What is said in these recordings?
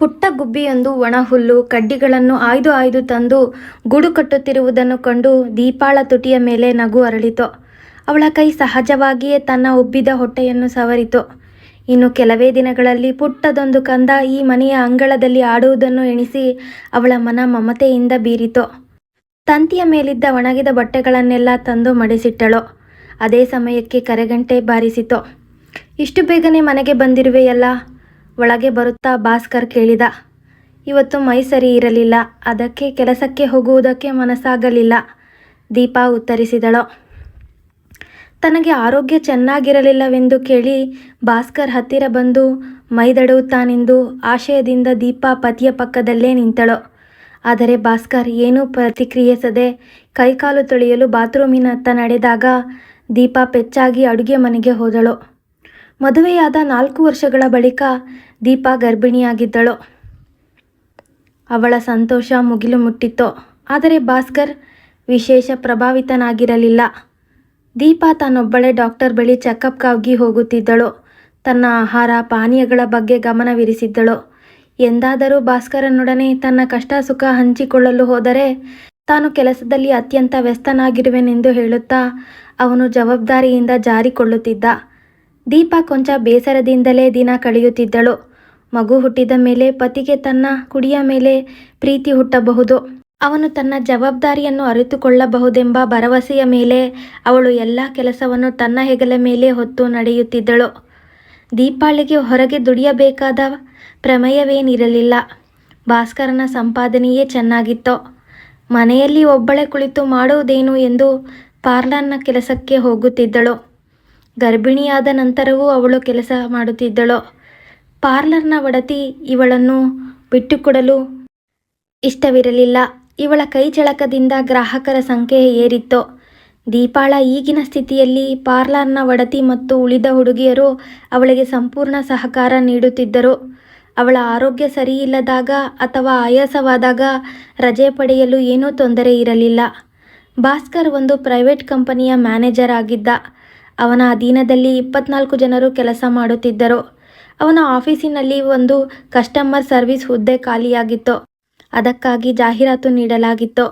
ಪುಟ್ಟ ಗುಬ್ಬಿಯೊಂದು ಒಣಹುಲ್ಲು ಕಡ್ಡಿಗಳನ್ನು ಆಯ್ದು ಆಯ್ದು ತಂದು ಗೂಡು ಕಟ್ಟುತ್ತಿರುವುದನ್ನು ಕಂಡು ದೀಪಾಳ ತುಟಿಯ ಮೇಲೆ ನಗು ಅರಳಿತು. ಅವಳ ಕೈ ಸಹಜವಾಗಿಯೇ ತನ್ನ ಉಬ್ಬಿದ ಹೊಟ್ಟೆಯನ್ನು ಸವರಿತು. ಇನ್ನು ಕೆಲವೇ ದಿನಗಳಲ್ಲಿ ಪುಟ್ಟದೊಂದು ಕಂದ ಈ ಮನೆಯ ಅಂಗಳದಲ್ಲಿ ಆಡುವುದನ್ನು ಎಣಿಸಿ ಅವಳ ಮನ ಮಮತೆಯಿಂದ ಬೀರಿತು. ತಂತಿಯ ಮೇಲಿದ್ದ ಒಣಗಿದ ಬಟ್ಟೆಗಳನ್ನೆಲ್ಲ ತಂದು ಮಡಿಸಿಟ್ಟಳು. ಅದೇ ಸಮಯಕ್ಕೆ ಕರೆಗಂಟೆ ಬಾರಿಸಿತು. ಇಷ್ಟು ಬೇಗನೆ ಮನೆಗೆ ಬಂದಿರುವೆಯಲ್ಲ? ಒಳಗೆ ಬರುತ್ತಾ ಭಾಸ್ಕರ್ ಕೇಳಿದ. ಇವತ್ತು ಮೈ ಸರಿ ಇರಲಿಲ್ಲ. ಅದಕ್ಕೆ ಕೆಲಸಕ್ಕೆ ಹೋಗುವುದಕ್ಕೆ ಮನಸ್ಸಾಗಲಿಲ್ಲ. ದೀಪಾ ಉತ್ತರಿಸಿದಳು. ತನಗೆ ಆರೋಗ್ಯ ಚೆನ್ನಾಗಿರಲಿಲ್ಲವೆಂದು ಕೇಳಿ ಭಾಸ್ಕರ್ ಹತ್ತಿರ ಬಂದು ಮೈದಡುತ್ತಾನೆಂದು ಆಶಯದಿಂದ ದೀಪಾ ಪತಿಯ ಪಕ್ಕದಲ್ಲೇ ನಿಂತಳು. ಆದರೆ ಭಾಸ್ಕರ್ ಏನೂ ಪ್ರತಿಕ್ರಿಯಿಸದೆ ಕೈಕಾಲು ತೊಳೆಯಲು ಬಾತ್ರೂಮಿನತ್ತ ನಡೆದಾಗ ದೀಪಾ ಪೆಚ್ಚಾಗಿ ಅಡುಗೆ ಮನೆಗೆ ಹೋದಳು. ಮದುವೆಯಾದ ನಾಲ್ಕು ವರ್ಷಗಳ ಬಳಿಕ ದೀಪಾ ಗರ್ಭಿಣಿಯಾಗಿದ್ದಳು. ಅವಳ ಸಂತೋಷ ಮುಗಿಲು ಮುಟ್ಟಿತ್ತು ಆದರೆ ಭಾಸ್ಕರ್ ವಿಶೇಷ ಪ್ರಭಾವಿತನಾಗಿರಲಿಲ್ಲ. ದೀಪಾ ತಾನೊಬ್ಬಳೇ ಡಾಕ್ಟರ್ ಬಳಿ ಚೆಕಪ್ಗಾಗಿ ಹೋಗುತ್ತಿದ್ದಳು. ತನ್ನ ಆಹಾರ, ಪಾನೀಯಗಳ ಬಗ್ಗೆ ಗಮನವಿರಿಸಿದ್ದಳು. ಎಂದಾದರೂ ಭಾಸ್ಕರನೊಡನೆ ತನ್ನ ಕಷ್ಟ ಸುಖ ಹಂಚಿಕೊಳ್ಳಲು ಹೋದರೆ ತಾನು ಕೆಲಸದಲ್ಲಿ ಅತ್ಯಂತ ವ್ಯಸ್ತನಾಗಿರುವೆನೆಂದು ಹೇಳುತ್ತಾ ಅವನು ಜವಾಬ್ದಾರಿಯಿಂದ ಜಾರಿಕೊಳ್ಳುತ್ತಿದ್ದ. ದೀಪಾ ಕೊಂಚ ಬೇಸರದಿಂದಲೇ ದಿನ ಕಳೆಯುತ್ತಿದ್ದಳು. ಮಗು ಹುಟ್ಟಿದ ಮೇಲೆ ಪತಿಗೆ ತನ್ನ ಕುಡಿಯ ಮೇಲೆ ಪ್ರೀತಿ ಹುಟ್ಟಬಹುದು. ಅವನು ತನ್ನ ಜವಾಬ್ದಾರಿಯನ್ನು ಅರಿತುಕೊಳ್ಳಬಹುದೆಂಬ ಭರವಸೆಯ ಮೇಲೆ ಅವಳು ಎಲ್ಲ ಕೆಲಸವನ್ನು ತನ್ನ ಹೆಗಲ ಮೇಲೆ ಹೊತ್ತು ನಡೆಯುತ್ತಿದ್ದಳು. ದೀಪಾಳಿಗೆ ಹೊರಗೆ ದುಡಿಯಬೇಕಾದ ಪ್ರಮೇಯವೇನಿರಲಿಲ್ಲ. ಭಾಸ್ಕರನ ಸಂಪಾದನೆಯೇ ಚೆನ್ನಾಗಿತ್ತು. ಮನೆಯಲ್ಲಿ ಒಬ್ಬಳೆ ಕುಳಿತು ಮಾಡುವುದೇನು ಎಂದು ಪಾರ್ಲರ್ನ ಕೆಲಸಕ್ಕೆ ಹೋಗುತ್ತಿದ್ದಳು. ಗರ್ಭಿಣಿಯಾದ ನಂತರವೂ ಅವಳು ಕೆಲಸ ಮಾಡುತ್ತಿದ್ದಳು. ಪಾರ್ಲರ್ನ ಒಡತಿ ಇವಳನ್ನು ಬಿಟ್ಟುಕೊಡಲು ಇಷ್ಟವಿರಲಿಲ್ಲ. ಇವಳ ಕೈಚಳಕದಿಂದ ಗ್ರಾಹಕರ ಸಂಖ್ಯೆ ಏರಿತ್ತು. ದೀಪಾಳ ಈಗಿನ ಸ್ಥಿತಿಯಲ್ಲಿ ಪಾರ್ಲರ್ನ ಒಡತಿ ಮತ್ತು ಉಳಿದ ಹುಡುಗಿಯರು ಅವಳಿಗೆ ಸಂಪೂರ್ಣ ಸಹಕಾರ ನೀಡುತ್ತಿದ್ದರು. ಅವಳ ಆರೋಗ್ಯ ಸರಿಯಿಲ್ಲದಾಗ ಅಥವಾ ಆಯಾಸವಾದಾಗ ರಜೆ ಪಡೆಯಲು ಏನೂ ತೊಂದರೆ ಇರಲಿಲ್ಲ. ಭಾಸ್ಕರ್ ಒಂದು ಪ್ರೈವೇಟ್ ಕಂಪನಿಯ ಮ್ಯಾನೇಜರ್ ಆಗಿದ್ದ. ಅವನ ಅಧೀನದಲ್ಲಿ ಇಪ್ಪತ್ನಾಲ್ಕು ಜನರು ಕೆಲಸ ಮಾಡುತ್ತಿದ್ದರು. ಅವನ ಆಫೀಸಿನಲ್ಲಿ ಒಂದು ಕಸ್ಟಮರ್ ಸರ್ವಿಸ್ ಹುದ್ದೆ ಖಾಲಿಯಾಗಿತ್ತು. ಅದಕ್ಕಾಗಿ ಜಾಹೀರಾತು ನೀಡಲಾಗಿತ್ತು.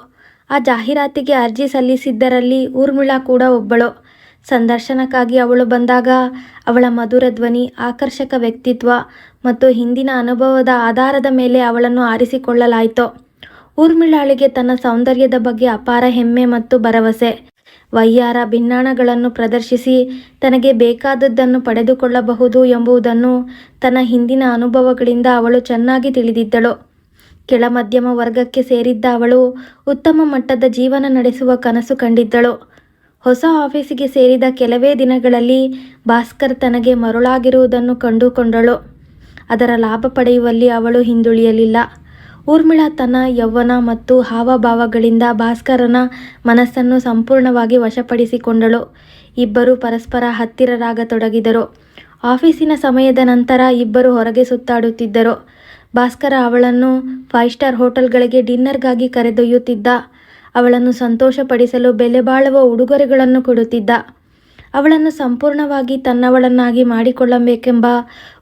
ಆ ಜಾಹೀರಾತಿಗೆ ಅರ್ಜಿ ಸಲ್ಲಿಸಿದ್ದರಲ್ಲಿ ಊರ್ಮಿಳಾ ಕೂಡ ಒಬ್ಬಳು. ಸಂದರ್ಶನಕ್ಕಾಗಿ ಅವಳು ಬಂದಾಗ ಅವಳ ಮಧುರ ಧ್ವನಿ, ಆಕರ್ಷಕ ವ್ಯಕ್ತಿತ್ವ ಮತ್ತು ಹಿಂದಿನ ಅನುಭವದ ಆಧಾರದ ಮೇಲೆ ಅವಳನ್ನು ಆರಿಸಿಕೊಳ್ಳಲಾಯಿತು. ಊರ್ಮಿಳಾಳಿಗೆ ತನ್ನ ಸೌಂದರ್ಯದ ಬಗ್ಗೆ ಅಪಾರ ಹೆಮ್ಮೆ ಮತ್ತು ಭರವಸೆ. ವಯ್ಯಾರ ಭಿನ್ನಾಣಗಳನ್ನು ಪ್ರದರ್ಶಿಸಿ ತನಗೆ ಬೇಕಾದದ್ದನ್ನು ಪಡೆದುಕೊಳ್ಳಬಹುದು ಎಂಬುದನ್ನು ತನ್ನ ಹಿಂದಿನ ಅನುಭವಗಳಿಂದ ಅವಳು ಚೆನ್ನಾಗಿ ತಿಳಿದಿದ್ದಳು. ಕೆಳ ಮಧ್ಯಮ ವರ್ಗಕ್ಕೆ ಸೇರಿದ್ದ ಅವಳು ಉತ್ತಮ ಮಟ್ಟದ ಜೀವನ ನಡೆಸುವ ಕನಸು ಕಂಡಿದ್ದಳು. ಹೊಸ ಆಫೀಸಿಗೆ ಸೇರಿದ ಕೆಲವೇ ದಿನಗಳಲ್ಲಿ ಭಾಸ್ಕರ್ ತನಗೆ ಮರುಳಾಗಿರುವುದನ್ನು ಕಂಡುಕೊಂಡಳು. ಅದರ ಲಾಭ ಪಡೆಯುವಲ್ಲಿ ಅವಳು ಹಿಂದುಳಿಯಲಿಲ್ಲ. ಊರ್ಮಿಳಾ ತನ್ನ ಯೌವನ ಮತ್ತು ಹಾವಭಾವಗಳಿಂದ ಭಾಸ್ಕರನ ಮನಸ್ಸನ್ನು ಸಂಪೂರ್ಣವಾಗಿ ವಶಪಡಿಸಿಕೊಂಡಳು. ಇಬ್ಬರು ಪರಸ್ಪರ ಹತ್ತಿರರಾಗತೊಡಗಿದರು. ಆಫೀಸಿನ ಸಮಯದ ನಂತರ ಇಬ್ಬರು ಹೊರಗೆ ಸುತ್ತಾಡುತ್ತಿದ್ದರು. ಭಾಸ್ಕರ ಅವಳನ್ನು ಫೈವ್ ಸ್ಟಾರ್ ಹೋಟೆಲ್ಗಳಿಗೆ ಡಿನ್ನರ್ಗಾಗಿ ಕರೆದೊಯ್ಯುತ್ತಿದ್ದ. ಅವಳನ್ನು ಸಂತೋಷಪಡಿಸಲು ಬೆಲೆ ಬಾಳುವ ಉಡುಗೊರೆಗಳನ್ನು ಕೊಡುತ್ತಿದ್ದ. ಅವಳನ್ನು ಸಂಪೂರ್ಣವಾಗಿ ತನ್ನವಳನ್ನಾಗಿ ಮಾಡಿಕೊಳ್ಳಬೇಕೆಂಬ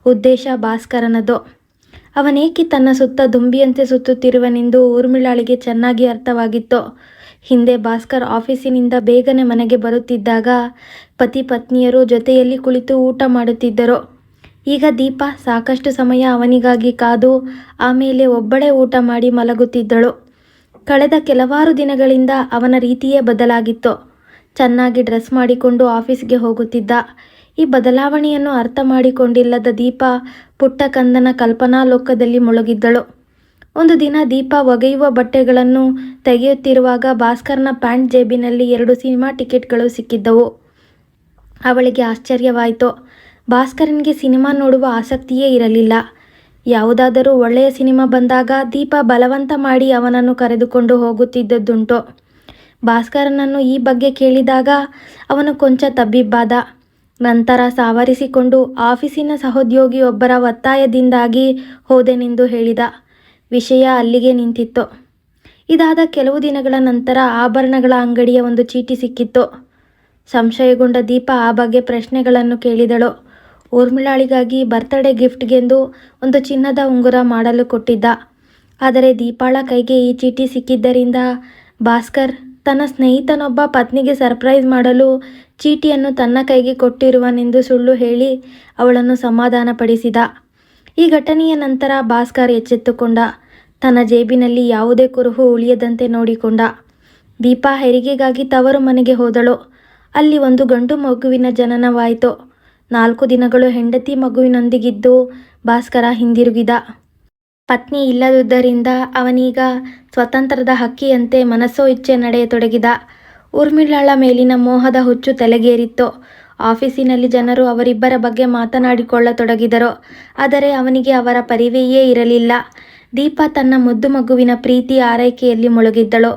ಉದ್ದೇಶ ಭಾಸ್ಕರನದು. ಅವನೇಕೆ ತನ್ನ ಸುತ್ತ ದುಂಬಿಯಂತೆ ಸುತ್ತುತ್ತಿರುವನೆಂದು ಊರ್ಮಿಳಾಳಿಗೆ ಚೆನ್ನಾಗಿ ಅರ್ಥವಾಗಿತ್ತು. ಹಿಂದೆ ಭಾಸ್ಕರ್ ಆಫೀಸಿನಿಂದ ಬೇಗನೆ ಮನೆಗೆ ಬರುತ್ತಿದ್ದಾಗ ಪತಿ ಪತ್ನಿಯರು ಜೊತೆಯಲ್ಲಿ ಕುಳಿತು ಊಟ ಮಾಡುತ್ತಿದ್ದರು. ಈಗ ದೀಪ ಸಾಕಷ್ಟು ಸಮಯ ಅವನಿಗಾಗಿ ಕಾದು ಆಮೇಲೆ ಒಬ್ಬಳೇ ಊಟ ಮಾಡಿ ಮಲಗುತ್ತಿದ್ದಳು. ಕಳೆದ ಕೆಲವಾರು ದಿನಗಳಿಂದ ಅವನ ರೀತಿಯೇ ಬದಲಾಗಿತ್ತು. ಚೆನ್ನಾಗಿ ಡ್ರೆಸ್ ಮಾಡಿಕೊಂಡು ಆಫೀಸ್ಗೆ ಹೋಗುತ್ತಿದ್ದ. ಈ ಬದಲಾವಣೆಯನ್ನು ಅರ್ಥ ಮಾಡಿಕೊಂಡಿಲ್ಲದ ದೀಪ ಪುಟ್ಟ ಕಂದನ ಕಲ್ಪನಾ ಲೋಕದಲ್ಲಿ ಮುಳುಗಿದ್ದಳು. ಒಂದು ದಿನ ದೀಪ ಒಗೆಯುವ ಬಟ್ಟೆಗಳನ್ನು ತೆಗೆಯುತ್ತಿರುವಾಗ ಭಾಸ್ಕರ್ನ ಪ್ಯಾಂಟ್ ಜೇಬಿನಲ್ಲಿ ಎರಡು ಸಿನಿಮಾ ಟಿಕೆಟ್ಗಳು ಸಿಕ್ಕಿದ್ದವು. ಅವಳಿಗೆ ಆಶ್ಚರ್ಯವಾಯಿತು. ಭಾಸ್ಕರನ್ಗೆ ಸಿನಿಮಾ ನೋಡುವ ಆಸಕ್ತಿಯೇ ಇರಲಿಲ್ಲ. ಯಾವುದಾದರೂ ಒಳ್ಳೆಯ ಸಿನಿಮಾ ಬಂದಾಗ ದೀಪ ಬಲವಂತ ಮಾಡಿ ಅವನನ್ನು ಕರೆದುಕೊಂಡು ಹೋಗುತ್ತಿದ್ದದ್ದುಂಟು. ಭಾಸ್ಕರನನ್ನು ಈ ಬಗ್ಗೆ ಕೇಳಿದಾಗ ಅವನು ಕೊಂಚ ತಬ್ಬಿಬ್ಬಾದ. ನಂತರ ಸಾವರಿಸಿಕೊಂಡು ಆಫೀಸಿನ ಸಹೋದ್ಯೋಗಿಯೊಬ್ಬರ ಒತ್ತಾಯದಿಂದಾಗಿ ಹೋದೆನೆಂದು ಹೇಳಿದ. ವಿಷಯ ಅಲ್ಲಿಗೆ ನಿಂತಿತ್ತು. ಇದಾದ ಕೆಲವು ದಿನಗಳ ನಂತರ ಆಭರಣಗಳ ಅಂಗಡಿಯ ಒಂದು ಚೀಟಿ ಸಿಕ್ಕಿತ್ತು. ಸಂಶಯಗೊಂಡ ದೀಪ ಆ ಬಗ್ಗೆ ಪ್ರಶ್ನೆಗಳನ್ನು ಕೇಳಿದಳು. ಊರ್ಮಿಳಾಳಿಗಾಗಿ ಬರ್ತ್ಡೇ ಗಿಫ್ಟ್ಗೆಂದು ಒಂದು ಚಿನ್ನದ ಉಂಗುರ ಮಾಡಲು ಕೊಟ್ಟಿದ್ದ. ಆದರೆ ದೀಪಾಳ ಕೈಗೆ ಈ ಚೀಟಿ ಸಿಕ್ಕಿದ್ದರಿಂದ ಭಾಸ್ಕರ್ ತನ್ನ ಸ್ನೇಹಿತನೊಬ್ಬ ಪತ್ನಿಗೆ ಸರ್ಪ್ರೈಸ್ ಮಾಡಲು ಚೀಟಿಯನ್ನು ತನ್ನ ಕೈಗೆ ಕೊಟ್ಟಿರುವನೆಂದು ಸುಳ್ಳು ಹೇಳಿ ಅವಳನ್ನು ಸಮಾಧಾನಪಡಿಸಿದ. ಈ ಘಟನೆಯ ನಂತರ ಭಾಸ್ಕರ್ ಎಚ್ಚೆತ್ತುಕೊಂಡ. ತನ್ನ ಜೇಬಿನಲ್ಲಿ ಯಾವುದೇ ಕುರುಹು ಉಳಿಯದಂತೆ ನೋಡಿಕೊಂಡ. ದೀಪಾ ಹೆರಿಗೆಗಾಗಿ ತವರು ಮನೆಗೆ ಹೋದಳು. ಅಲ್ಲಿ ಒಂದು ಗಂಡು ಮಗುವಿನ ಜನನವಾಯಿತು. ನಾಲ್ಕು ದಿನಗಳು ಹೆಂಡತಿ ಮಗುವಿನೊಂದಿಗಿದ್ದು ಭಾಸ್ಕರ ಹಿಂದಿರುಗಿದ. ಪತ್ನಿ ಇಲ್ಲದುದರಿಂದ ಅವನೀಗ ಸ್ವತಂತ್ರದ ಹಕ್ಕಿಯಂತೆ ಮನಸ್ಸೋ ಇಚ್ಛೆ ನಡೆಯತೊಡಗಿದ. ಊರ್ಮಿಳಾಳ ಮೇಲಿನ ಮೋಹದ ಹುಚ್ಚು ತಲೆಗೇರಿತ್ತು. ಆಫೀಸಿನಲ್ಲಿ ಜನರು ಅವರಿಬ್ಬರ ಬಗ್ಗೆ ಮಾತನಾಡಿಕೊಳ್ಳತೊಡಗಿದರು. ಆದರೆ ಅವನಿಗೆ ಅವರ ಪರಿವೆಯೇ ಇರಲಿಲ್ಲ. ದೀಪ ತನ್ನ ಮುದ್ದು ಮಗುವಿನ ಪ್ರೀತಿ ಆರೈಕೆಯಲ್ಲಿ ಮುಳುಗಿದ್ದಳು.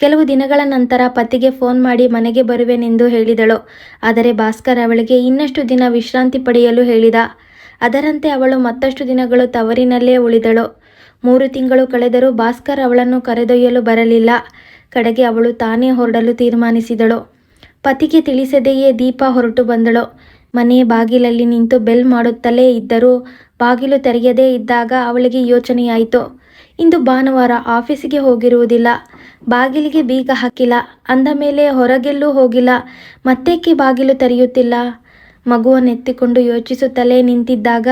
ಕೆಲವು ದಿನಗಳ ನಂತರ ಪತಿಗೆ ಫೋನ್ ಮಾಡಿ ಮನೆಗೆ ಬರುವೆನೆಂದು ಹೇಳಿದಳು. ಆದರೆ ಭಾಸ್ಕರ್ ಅವಳಿಗೆ ಇನ್ನಷ್ಟು ದಿನ ವಿಶ್ರಾಂತಿ ಪಡೆಯಲು ಹೇಳಿದ. ಅದರಂತೆ ಅವಳು ಮತ್ತಷ್ಟು ದಿನಗಳು ತವರಿನಲ್ಲೇ ಉಳಿದಳು. ಮೂರು ತಿಂಗಳು ಕಳೆದರೂ ಭಾಸ್ಕರ್ ಅವಳನ್ನು ಕರೆದೊಯ್ಯಲು ಬರಲಿಲ್ಲ. ಕಡೆಗೆ ಅವಳು ತಾನೇ ಹೊರಡಲು ತೀರ್ಮಾನಿಸಿದಳು. ಪತಿಗೆ ತಿಳಿಸದೆಯೇ ದೀಪ ಹೊರಟು ಬಂದಳು. ಮನೆ ಬಾಗಿಲಲ್ಲಿ ನಿಂತು ಬೆಲ್ ಮಾಡುತ್ತಲೇ ಇದ್ದರೂ ಬಾಗಿಲು ತೆರೆಯದೇ ಇದ್ದಾಗ ಅವಳಿಗೆ ಯೋಚನೆಯಾಯಿತು. ಇಂದು ಭಾನುವಾರ ಆಫೀಸಿಗೆ ಹೋಗಿರುವುದಿಲ್ಲ. ಬಾಗಿಲಿಗೆ ಬೀಗ ಹಾಕಿಲ್ಲ. ಅಂದ ಮೇಲೆ ಹೊರಗೆಲ್ಲೂ ಹೋಗಿಲ್ಲ. ಮತ್ತೇಕೆ ಬಾಗಿಲು ತೆರೆಯುತ್ತಿಲ್ಲ? ಮಗುವನ್ನೆತ್ತಿಕೊಂಡು ಯೋಚಿಸುತ್ತಲೇ ನಿಂತಿದ್ದಾಗ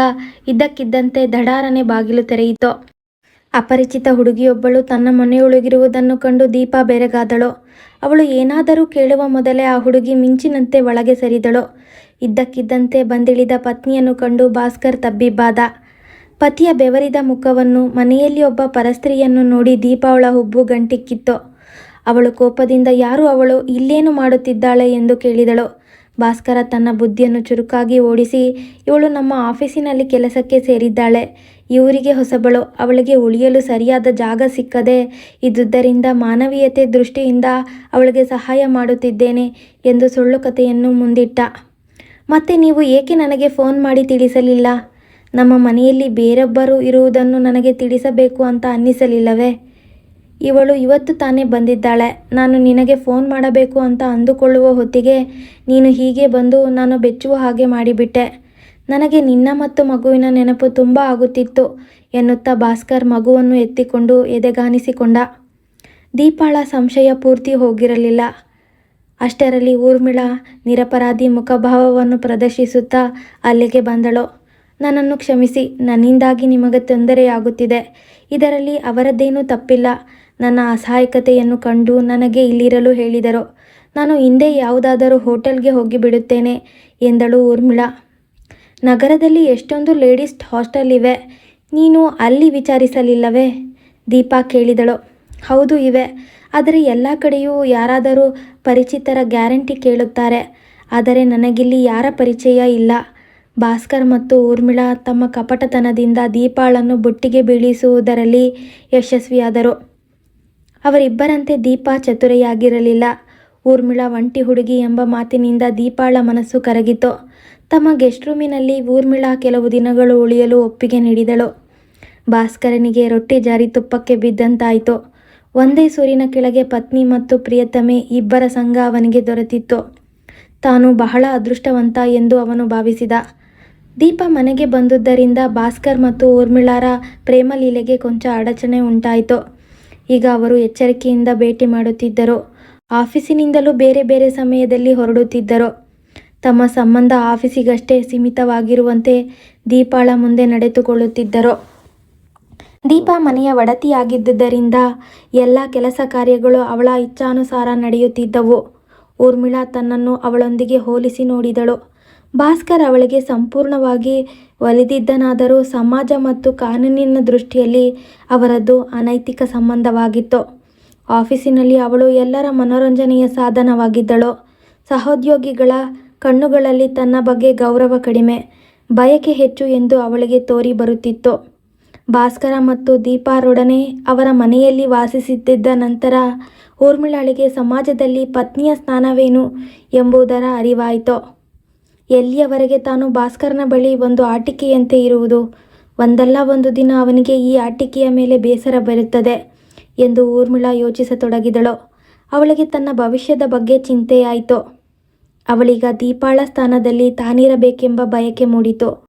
ಇದ್ದಕ್ಕಿದ್ದಂತೆ ದಡಾರನೆ ಬಾಗಿಲು ತೆರೆಯಿತು. ಅಪರಿಚಿತ ಹುಡುಗಿಯೊಬ್ಬಳು ತನ್ನ ಮನೆಯೊಳಗಿರುವುದನ್ನು ಕಂಡು ದೀಪ ಬೆರಗಾದಳು. ಅವಳು ಏನಾದರೂ ಕೇಳುವ ಮೊದಲೇ ಆ ಹುಡುಗಿ ಮಿಂಚಿನಂತೆ ಒಳಗೆ ಸರಿದಳು. ಇದ್ದಕ್ಕಿದ್ದಂತೆ ಬಂದಿಳಿದ ಪತ್ನಿಯನ್ನು ಕಂಡು ಭಾಸ್ಕರ್ ತಬ್ಬಿಬ್ಬಾದ. ಪತಿಯ ಬೆವರಿದ ಮುಖವನ್ನು ಮನೆಯಲ್ಲಿ ಒಬ್ಬ ಪರಸ್ತ್ರೀಯನ್ನು ನೋಡಿ ದೀಪಾವಳ ಹುಬ್ಬು ಗಂಟಿಕ್ಕಿತ್ತು. ಅವಳು ಕೋಪದಿಂದ, ಯಾರು ಅವಳು? ಇಲ್ಲೇನು ಮಾಡುತ್ತಿದ್ದಾಳೆ? ಎಂದು ಕೇಳಿದಳು. ಭಾಸ್ಕರ ತನ್ನ ಬುದ್ಧಿಯನ್ನು ಚುರುಕಾಗಿ ಓಡಿಸಿ, ಇವಳು ನಮ್ಮ ಆಫೀಸಿನಲ್ಲಿ ಕೆಲಸಕ್ಕೆ ಸೇರಿದ್ದಾಳೆ. ಇವರಿಗೆ ಹೊಸಬಳು. ಅವಳಿಗೆ ಉಳಿಯಲು ಸರಿಯಾದ ಜಾಗ ಸಿಕ್ಕದೆ ಇದ್ದುದರಿಂದ ಮಾನವೀಯತೆ ದೃಷ್ಟಿಯಿಂದ ಅವಳಿಗೆ ಸಹಾಯ ಮಾಡುತ್ತಿದ್ದೇನೆ ಎಂದು ಸುಳ್ಳು ಕಥೆಯನ್ನು ಮುಂದಿಟ್ಟ. ಮತ್ತೆ ನೀವು ಏಕೆ ನನಗೆ ಫೋನ್ ಮಾಡಿ ತಿಳಿಸಲಿಲ್ಲ? ನಮ್ಮ ಮನೆಯಲ್ಲಿ ಬೇರೊಬ್ಬರು ಇರುವುದನ್ನು ನನಗೆ ತಿಳಿಸಬೇಕು ಅಂತ ಅನ್ನಿಸಲಿಲ್ಲವೇ? ಇವಳು ಇವತ್ತು ತಾನೇ ಬಂದಿದ್ದಾಳೆ. ನಾನು ನಿನಗೆ ಫೋನ್ ಮಾಡಬೇಕು ಅಂತ ಅಂದುಕೊಳ್ಳುವ ಹೊತ್ತಿಗೆ ನೀನು ಹೀಗೆ ಬಂದು ನಾನು ಬೆಚ್ಚುವ ಹಾಗೆ ಮಾಡಿಬಿಟ್ಟೆ. ನನಗೆ ನಿನ್ನ ಮತ್ತು ಮಗುವಿನ ನೆನಪು ತುಂಬ ಆಗುತ್ತಿತ್ತು ಎನ್ನುತ್ತಾ ಭಾಸ್ಕರ್ ಮಗುವನ್ನು ಎತ್ತಿಕೊಂಡು ಎದೆಗಾನಿಸಿಕೊಂಡ ದೀಪಾಳ ಸಂಶಯ ಪೂರ್ತಿ ಹೋಗಿರಲಿಲ್ಲ. ಅಷ್ಟರಲ್ಲಿ ಊರ್ಮಿಳ ನಿರಪರಾಧಿ ಮುಖಭಾವವನ್ನು ಪ್ರದರ್ಶಿಸುತ್ತಾ ಅಲ್ಲಿಗೆ ಬಂದಳು. ನನ್ನನ್ನು ಕ್ಷಮಿಸಿ, ನನ್ನಿಂದಾಗಿ ನಿಮಗೆ ತೊಂದರೆಯಾಗುತ್ತಿದೆ. ಇದರಲ್ಲಿ ಅವರದ್ದೇನೂ ತಪ್ಪಿಲ್ಲ. ನನ್ನ ಅಸಹಾಯಕತೆಯನ್ನು ಕಂಡು ನನಗೆ ಇಲ್ಲಿರಲು ಹೇಳಿದರು. ನಾನು ಹಿಂದೆ ಯಾವುದಾದರೂ ಹೋಟೆಲ್ಗೆ ಹೋಗಿಬಿಡುತ್ತೇನೆ ಎಂದಳು ಊರ್ಮಿಳಾ. ನಗರದಲ್ಲಿ ಎಷ್ಟೊಂದು ಲೇಡೀಸ್ ಹಾಸ್ಟೆಲ್ ಇವೆ. ನೀನು ಅಲ್ಲಿ ವಿಚಾರಿಸಲಿಲ್ಲವೇ? ದೀಪಾ ಕೇಳಿದಳು. ಹೌದು ಇವೆ. ಆದರೆ ಎಲ್ಲ ಕಡೆಯೂ ಯಾರಾದರೂ ಪರಿಚಿತರ ಗ್ಯಾರಂಟಿ ಕೇಳುತ್ತಾರೆ. ಆದರೆ ನನಗಿಲ್ಲಿ ಯಾರ ಪರಿಚಯ ಇಲ್ಲ. ಭಾಸ್ಕರ್ ಮತ್ತು ಊರ್ಮಿಳಾ ತಮ್ಮ ಕಪಟತನದಿಂದ ದೀಪಾಳನ್ನು ಬುಟ್ಟಿಗೆ ಬೀಳಿಸುವುದರಲ್ಲಿ ಯಶಸ್ವಿಯಾದರು. ಅವರಿಬ್ಬರಂತೆ ದೀಪಾ ಚತುರೆಯಾಗಿರಲಿಲ್ಲ. ಊರ್ಮಿಳಾ ಒಂಟಿ ಹುಡುಗಿ ಎಂಬ ಮಾತಿನಿಂದ ದೀಪಾಳ ಮನಸ್ಸು ಕರಗಿತು. ತಮ್ಮ ಗೆಸ್ಟ್ ರೂಮಿನಲ್ಲಿ ಊರ್ಮಿಳಾ ಕೆಲವು ದಿನಗಳು ಉಳಿಯಲು ಒಪ್ಪಿಗೆ ನೀಡಿದಳು. ಭಾಸ್ಕರನಿಗೆ ರೊಟ್ಟಿ ಜಾರಿ ತುಪ್ಪಕ್ಕೆ ಬಿದ್ದಂತಾಯಿತು. ಒಂದೇ ಸೂರಿನ ಕೆಳಗೆ ಪತ್ನಿ ಮತ್ತು ಪ್ರಿಯತಮೆ ಇಬ್ಬರ ಸಂಘ ಅವನಿಗೆ ದೊರೆತಿತ್ತು. ತಾನು ಬಹಳ ಅದೃಷ್ಟವಂತ ಎಂದು ಅವನು ಭಾವಿಸಿದ. ದೀಪ ಮನೆಗೆ ಬಂದುದರಿಂದ ಭಾಸ್ಕರ್ ಮತ್ತು ಊರ್ಮಿಳಾರ ಪ್ರೇಮಲೀಲೆಗೆ ಕೊಂಚ ಅಡಚಣೆ ಉಂಟಾಯಿತು. ಈಗ ಅವರು ಎಚ್ಚರಿಕೆಯಿಂದ ಭೇಟಿ ಮಾಡುತ್ತಿದ್ದರು. ಆಫೀಸಿನಿಂದಲೂ ಬೇರೆ ಬೇರೆ ಸಮಯದಲ್ಲಿ ಹೊರಡುತ್ತಿದ್ದರು. ತಮ್ಮ ಸಂಬಂಧ ಆಫೀಸಿಗಷ್ಟೇ ಸೀಮಿತವಾಗಿರುವಂತೆ ದೀಪಾಳ ಮುಂದೆ ನಡೆದುಕೊಳ್ಳುತ್ತಿದ್ದರು. ದೀಪ ಮನೆಯ ಒಡತಿಯಾಗಿದ್ದುದರಿಂದ ಎಲ್ಲ ಕೆಲಸ ಕಾರ್ಯಗಳು ಅವಳ ಇಚ್ಛಾನುಸಾರ ನಡೆಯುತ್ತಿದ್ದವು. ಊರ್ಮಿಳಾ ತನ್ನನ್ನು ಅವಳೊಂದಿಗೆ ಹೋಲಿಸಿ ನೋಡಿದಳು. ಭಾಸ್ಕರ್ ಅವಳಿಗೆ ಸಂಪೂರ್ಣವಾಗಿ ಒಲಿದಿದ್ದನಾದರೂ ಸಮಾಜ ಮತ್ತು ಕಾನೂನಿನ ದೃಷ್ಟಿಯಲ್ಲಿ ಅವರದ್ದು ಅನೈತಿಕ ಸಂಬಂಧವಾಗಿತ್ತು. ಆಫೀಸಿನಲ್ಲಿ ಅವಳು ಎಲ್ಲರ ಮನೋರಂಜನೆಯ ಸಾಧನವಾಗಿದ್ದಳು. ಸಹೋದ್ಯೋಗಿಗಳ ಕಣ್ಣುಗಳಲ್ಲಿ ತನ್ನ ಬಗ್ಗೆ ಗೌರವ ಕಡಿಮೆ, ಬಯಕೆ ಹೆಚ್ಚು ಎಂದು ಅವಳಿಗೆ ತೋರಿ ಬರುತ್ತಿತ್ತು. ಭಾಸ್ಕರ ಮತ್ತು ದೀಪಾರೊಡನೆ ಅವರ ಮನೆಯಲ್ಲಿ ವಾಸಿಸುತ್ತಿದ್ದ ನಂತರ ಊರ್ಮಿಳಾಳಿಗೆ ಸಮಾಜದಲ್ಲಿ ಪತ್ನಿಯ ಸ್ಥಾನವೇನು ಎಂಬುದರ ಅರಿವಾಯಿತು. ಎಲ್ಲಿಯವರೆಗೆ ತಾನು ಭಾಸ್ಕರನ ಬಳಿ ಒಂದು ಆಟಿಕೆಯಂತೆ ಇರುವುದು? ಒಂದಲ್ಲ ಒಂದು ದಿನ ಅವನಿಗೆ ಈ ಆಟಿಕೆಯ ಮೇಲೆ ಬೇಸರ ಬರುತ್ತದೆ ಎಂದು ಊರ್ಮಿಳಾ ಯೋಚಿಸತೊಡಗಿದಳು. ಅವಳಿಗೆ ತನ್ನ ಭವಿಷ್ಯದ ಬಗ್ಗೆ ಚಿಂತೆಯಾಯಿತು. ಅವಳೀಗ ದೀಪಾಳ ಸ್ಥಾನದಲ್ಲಿ ತಾನಿರಬೇಕೆಂಬ ಬಯಕೆ ಮೂಡಿತು.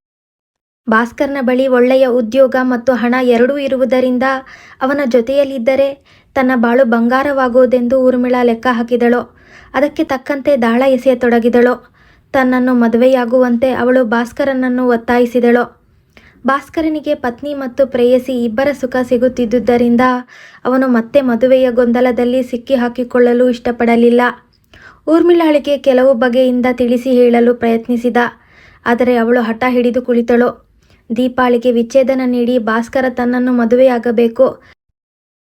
ಭಾಸ್ಕರ್ನ ಬಳಿ ಒಳ್ಳೆಯ ಉದ್ಯೋಗ ಮತ್ತು ಹಣ ಎರಡೂ ಇರುವುದರಿಂದ ಅವನ ಜೊತೆಯಲ್ಲಿದ್ದರೆ ತನ್ನ ಬಾಳು ಬಂಗಾರವಾಗುವುದೆಂದು ಊರ್ಮಿಳಾ ಲೆಕ್ಕ ಹಾಕಿದಳು. ಅದಕ್ಕೆ ತಕ್ಕಂತೆ ದಾಳ ಎಸೆಯತೊಡಗಿದಳು. ತನ್ನನ್ನು ಮದುವೆಯಾಗುವಂತೆ ಅವಳು ಭಾಸ್ಕರನನ್ನು ಒತ್ತಾಯಿಸಿದಳು. ಭಾಸ್ಕರನಿಗೆ ಪತ್ನಿ ಮತ್ತು ಪ್ರೇಯಸಿ ಇಬ್ಬರ ಸುಖ ಸಿಗುತ್ತಿದ್ದುದರಿಂದ ಅವನು ಮತ್ತೆ ಮದುವೆಯ ಗೊಂದಲದಲ್ಲಿ ಸಿಕ್ಕಿ ಹಾಕಿಕೊಳ್ಳಲು ಇಷ್ಟಪಡಲಿಲ್ಲ ಊರ್ಮಿಳಾಳಿಗೆ ಕೆಲವು ಬಗೆಯಿಂದ ತಿಳಿಸಿ ಹೇಳಲು ಪ್ರಯತ್ನಿಸಿದ, ಆದರೆ ಅವಳು ಹಠ ಹಿಡಿದು ಕುಳಿತಳು. ದೀಪಾಳಿಗೆ ವಿಚ್ಛೇದನ ನೀಡಿ, ಭಾಸ್ಕರ ತನ್ನನ್ನು ಮದುವೆಯಾಗಬೇಕು,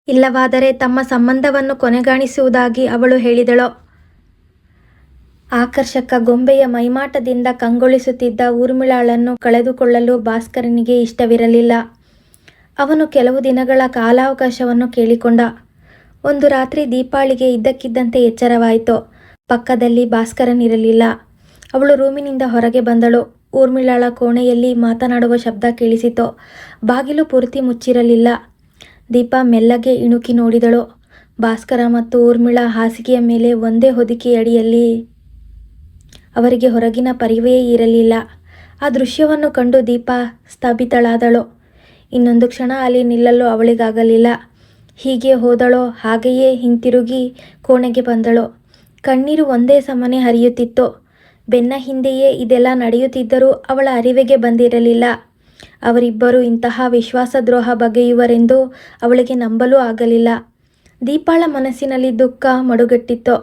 ಇಲ್ಲವಾದರೆ ತಮ್ಮ ಸಂಬಂಧವನ್ನು ಕೊನೆಗಾಣಿಸುವುದಾಗಿ ಅವಳು ಹೇಳಿದಳು. ಆಕರ್ಷಕ ಗೊಂಬೆಯ ಮೈಮಾಟದಿಂದ ಕಂಗೊಳಿಸುತ್ತಿದ್ದ ಊರ್ಮಿಳಾಳನ್ನು ಕಳೆದುಕೊಳ್ಳಲು ಭಾಸ್ಕರನಿಗೆ ಇಷ್ಟವಿರಲಿಲ್ಲ. ಅವನು ಕೆಲವು ದಿನಗಳ ಕಾಲಾವಕಾಶವನ್ನು ಕೇಳಿಕೊಂಡ. ಒಂದು ರಾತ್ರಿ ದೀಪಾಳಿಗೆ ಇದ್ದಕ್ಕಿದ್ದಂತೆ ಎಚ್ಚರವಾಯಿತು. ಪಕ್ಕದಲ್ಲಿ ಭಾಸ್ಕರನಿರಲಿಲ್ಲ. ಅವಳು ರೂಮಿನಿಂದ ಹೊರಗೆ ಬಂದಳು. ಊರ್ಮಿಳಾಳ ಕೋಣೆಯಲ್ಲಿ ಮಾತನಾಡುವ ಶಬ್ದ ಕೇಳಿಸಿತು. ಬಾಗಿಲು ಪೂರ್ತಿ ಮುಚ್ಚಿರಲಿಲ್ಲ. ದೀಪ ಮೆಲ್ಲಗೆ ಇಣುಕಿ ನೋಡಿದಳು. ಭಾಸ್ಕರ ಮತ್ತು ಊರ್ಮಿಳಾ ಹಾಸಿಗೆಯ ಮೇಲೆ ಒಂದೇ ಹೊದಿಕೆಯಡಿಯಲ್ಲಿ ಅವರಿಗೆ ಹೊರಗಿನ ಪರಿವೆಯೇ ಇರಲಿಲ್ಲ. ಆ ದೃಶ್ಯವನ್ನು ಕಂಡು ದೀಪ ಸ್ಥಾಪಿತಳಾದಳು. ಇನ್ನೊಂದು ಕ್ಷಣ ಅಲ್ಲಿ ನಿಲ್ಲಲು ಅವಳಿಗಾಗಲಿಲ್ಲ. ಹೀಗೆ ಹೋದಳೋ ಹಾಗೆಯೇ ಹಿಂತಿರುಗಿ ಕೋಣೆಗೆ ಬಂದಳು. ಕಣ್ಣೀರು ಒಂದೇ ಸಮನೆ ಹರಿಯುತ್ತಿತ್ತು. ಬೆನ್ನ ಹಿಂದೆಯೇ ಇದೆಲ್ಲ ನಡೆಯುತ್ತಿದ್ದರೂ ಅವಳ ಅರಿವಿಗೆ ಬಂದಿರಲಿಲ್ಲ. ಅವರಿಬ್ಬರು ಇಂತಹ ವಿಶ್ವಾಸದ್ರೋಹ ಬಗೆಯುವರೆಂದು ಅವಳಿಗೆ ನಂಬಲೂ ಆಗಲಿಲ್ಲ. ದೀಪಾಳ ಮನಸ್ಸಿನಲ್ಲಿ ದುಃಖ ಮಡುಗಟ್ಟಿತ್ತು.